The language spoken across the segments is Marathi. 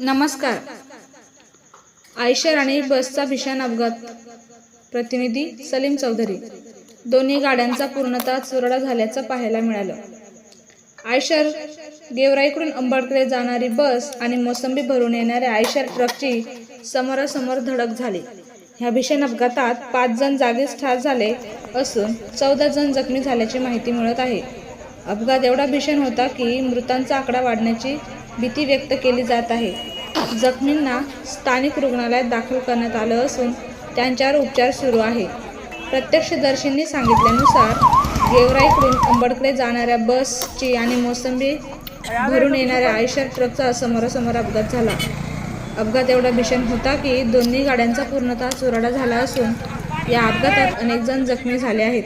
नमस्कार. आयशर आणि बसचा भीषण अपघात. प्रतिनिधी सलीम चौधरी. दोन्ही गाड्यांचा पूर्णतः चुरडा झाल्याचं पाहायला मिळालं. आयशर गेवराईकडून अंबडकडे जाणारी बस आणि मोसंबी भरून येणाऱ्या आयशर ट्रकची समोरासमोर धडक झाली. ह्या भीषण अपघातात पाच जण जागीच ठार झाले असून चौदा जण जखमी झाल्याची माहिती मिळत आहे. अपघात एवढा भीषण होता की मृतांचा आकडा वाढण्याची भीती व्यक्त केली जात आहे. जखमींना स्थानिक रुग्णालयात दाखल करण्यात आलं असून त्यांच्यावर उपचार सुरू आहे प्रत्यक्षदर्शींनी सांगितल्यानुसार गेवराईकडून अंबडकडे जाणाऱ्या बसची आणि मोसंबी भरून येणाऱ्या आयशर ट्रकचा समोरासमोर अपघात झाला. अपघात एवढा भीषण होता की दोन्ही गाड्यांचा पूर्णतः चुराडा झाला असून या अपघातात अनेक जण जखमी झाले आहेत.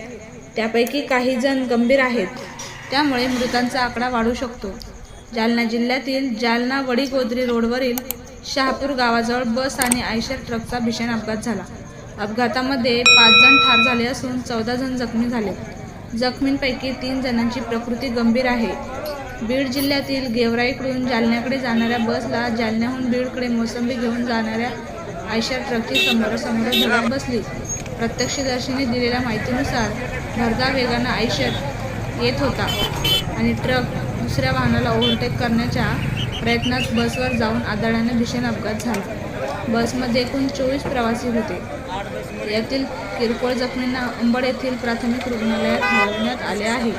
त्यापैकी काही जण गंभीर आहेत. त्यामुळे मृतांचा आकडा वाढू शकतो. जालना जिल्ह्यातील जालना वडीगोद्री रोडवरील शहापूर गावाजवळ बस आणि आयशर ट्रकचा भीषण अपघात झाला. अपघातामध्ये पाच जण ठार झाले असून चौदा जण जखमी झाले. जखमींपैकी तीन जणांची प्रकृती गंभीर आहे. बीड जिल्ह्यातील गेवराईकडून जालन्याकडे जाणाऱ्या बसला जालन्याहून बीडकडे मोसंबी घेऊन जाणाऱ्या आयशर ट्रकची समोरासमोर धडक बसली. प्रत्यक्षदर्शींनी दिलेल्या माहितीनुसार भरधा वेगानं आयशर येत होता आणि ट्रक दुसऱ्या वाहनाला ओव्हरटेक करण्याच्या प्रयत्नात बसवर जाऊन आदळाने भीषण अपघात झाला. बसमध्ये एकूण चोवीस प्रवासी होते. यातील किरकोळ जखमींना अंबड येथील प्राथमिक रुग्णालयात हलवण्यात आले आहे.